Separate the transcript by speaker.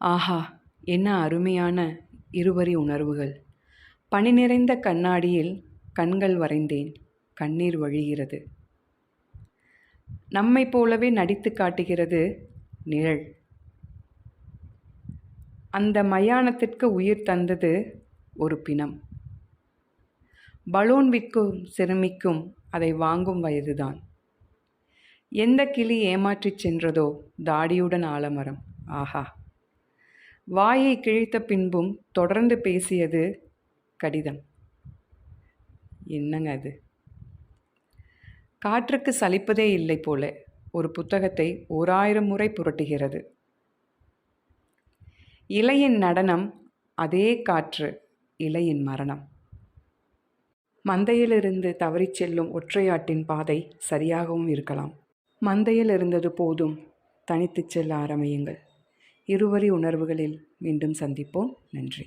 Speaker 1: ஆஹா என்ன அருமையான இருவரி உணர்வுகள். பனி நிறைந்த கண்ணாடியில் கண்கள் வரைந்தேன் கண்ணீர் வழிகிறது. நம்மை போலவே நடித்து காட்டுகிறது நிழல். அந்த மயானத்திற்கு உயிர் தந்தது ஒரு பிணம். பலூன் விற்கும் சிறுமிக்கும் அதை வாங்கும் வயதுதான். எந்த கிளி ஏமாற்றிச் சென்றதோ தாடியுடன் ஆலமரம். ஆஹா. வாயை கிழித்த பின்பும் தொடர்ந்து பேசியது கடிதம். என்னங்க அது? காற்றுக்கு சலிப்பதே இல்லை போல ஒரு புத்தகத்தை ஓராயிரம் முறை புரட்டுகிறது. இலையின் நடனம் அதே காற்று இலையின் மரணம். மந்தையிலிருந்து தவறிச் செல்லும் ஒற்றையாட்டின் பாதை சரியாகவும் இருக்கலாம். மந்தையில் இருந்தது போதும் தனித்துச் செல்ல ஆரம்பியுங்கள். இருவரி உணர்வுகளில் மீண்டும் சந்திப்போம். நன்றி.